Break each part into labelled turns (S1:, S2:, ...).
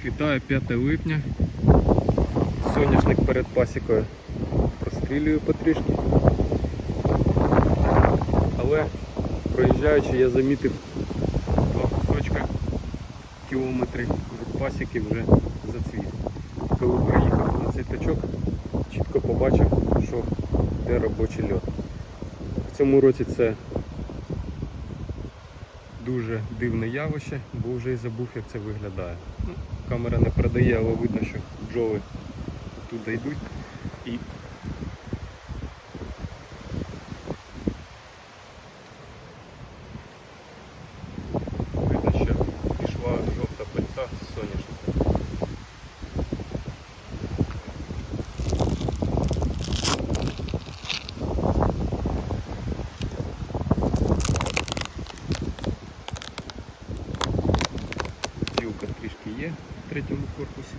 S1: Всіх вітаю 5 липня. Соняшник перед пасікою прострілюю потрішки. Але проїжджаючи, я замітив два кусочка кілометри від пасіки вже зацвіт. Коли приїхав на цей точок, чітко побачив, що де робочий льот. В цьому році це дуже дивне явище, бо вже і забув, як це виглядає. Ну, камера не продає, але видно, що бджоли туди йдуть. І трішки є в третьому корпусі.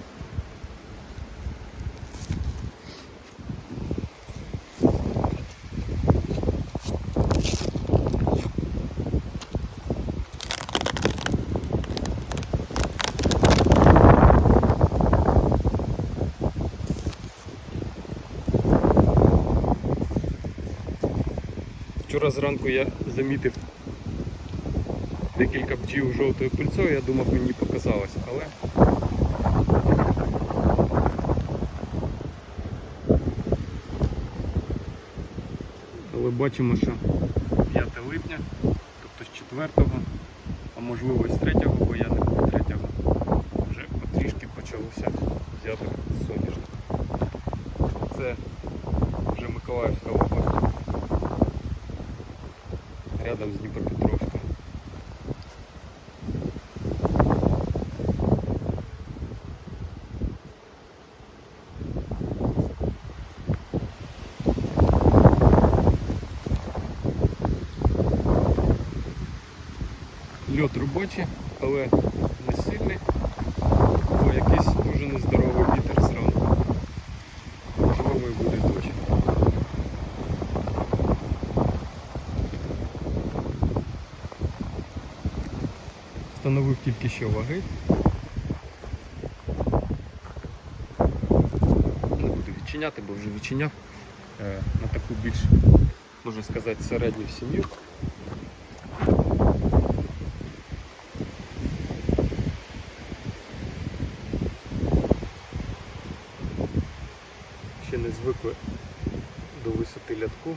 S1: Вчора зранку я замітив декілька бджіл жовтою пильцою, я думав мені показалось, але але бачимо, що 5 липня, тобто з 4, а можливо і з 3, бо я не був 3, вже потрішки почалося взяти соняшник. Це вже Миколаївська область, рядом з Дніпропетровськом. Льот робочий, але не сильний, бо якийсь дуже нездоровий вітер зранку. Можливо і буде дощ. Встановив тільки що ваги. Не буду відчиняти, бо вже відчиняв е, на таку більш, можна сказати, середню сім'ю. Ще не звикли до висоти лятку,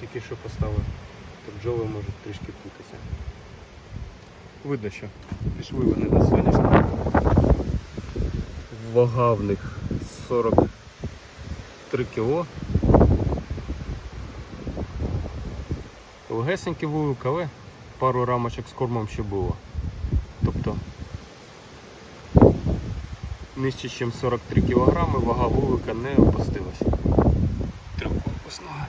S1: тільки що поставив, то бджоли можуть трішки путатися. Видно, що пішли вони на соняшник. Вага в них 43 кг. Легесенький вулик, але пару рамочок з кормом ще було. Тобто нижче, ніж 43 кг, вага вулика не опустилась. Трьохкорпусного.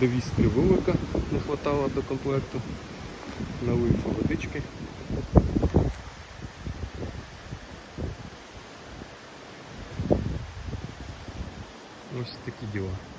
S1: Довіз три вулика, не хватало до комплекту. Налив водички. Ось такі діла.